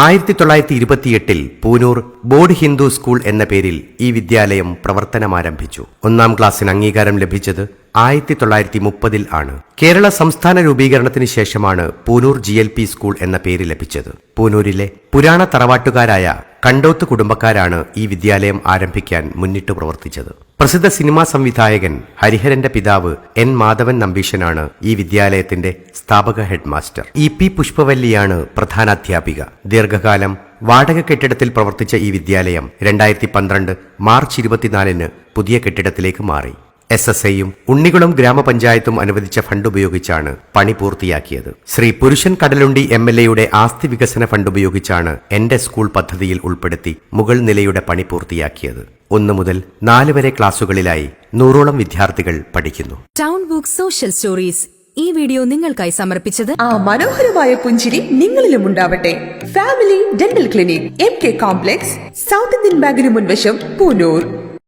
ആയിരത്തി തൊള്ളായിരത്തി ഇരുപത്തിയെട്ടിൽ പൂനൂർ ബോർഡ് ഹിന്ദു സ്കൂൾ എന്ന പേരിൽ ഈ വിദ്യാലയം പ്രവർത്തനമാരംഭിച്ചു. ഒന്നാം ക്ലാസ്സിന് അംഗീകാരം ലഭിച്ചത് ആയിരത്തി തൊള്ളായിരത്തി മുപ്പതിൽ ആണ്. കേരള സംസ്ഥാന രൂപീകരണത്തിന് ശേഷമാണ് Poonoor G L P school എന്ന പേര് ലഭിച്ചത്. പൂനൂരിലെ പുരാണ തറവാട്ടുകാരായ കണ്ടോത്ത് കുടുംബക്കാരാണ് ഈ വിദ്യാലയം ആരംഭിക്കാൻ മുന്നിട്ട് പ്രവർത്തിച്ചത്. പ്രസിദ്ധ സിനിമാ സംവിധായകൻ ഹരിഹരന്റെ പിതാവ് എൻ മാധവൻ നമ്പീശനാണ് ഈ വിദ്യാലയത്തിന്റെ സ്ഥാപക ഹെഡ്മാസ്റ്റർ. ഇ പി പുഷ്പവല്ലിയാണ് പ്രധാനാധ്യാപിക. ദീർഘകാലം വാടക കെട്ടിടത്തിൽ പ്രവർത്തിച്ച ഈ വിദ്യാലയം രണ്ടായിരത്തി പന്ത്രണ്ട് മാർച്ച് ഇരുപത്തിനാലിന് പുതിയ കെട്ടിടത്തിലേക്ക് മാറി. എസ് എസ് ഐയും ഉണ്ണികുളം ഗ്രാമപഞ്ചായത്തും അനുവദിച്ച ഫണ്ട് ഉപയോഗിച്ചാണ് പണി പൂർത്തിയാക്കിയത്. ശ്രീ പുരുഷൻ കടലുണ്ടി എം എൽ എയുടെ ആസ്തി വികസന ഫണ്ട് ഉപയോഗിച്ചാണ് എന്റെ സ്കൂൾ പദ്ധതിയിൽ ഉൾപ്പെടുത്തി മുകൾ നിലയുടെ പണി പൂർത്തിയാക്കിയത്. ഒന്നു മുതൽ നാല് വരെ ക്ലാസുകളിലായി നൂറോളം വിദ്യാർത്ഥികൾ പഠിക്കുന്നു. ടൗൺ ബുക്ക് സോഷ്യൽ സ്റ്റോറീസ് ഈ വീഡിയോ നിങ്ങൾക്കായി സമർപ്പിച്ചത് ആ മനോഹരമായ പുഞ്ചിരി നിങ്ങളിലും ഉണ്ടാവട്ടെ. Family dental clinic M K complex South Indian ബാങ്കിന് മുൻവശം പൂനൂർ.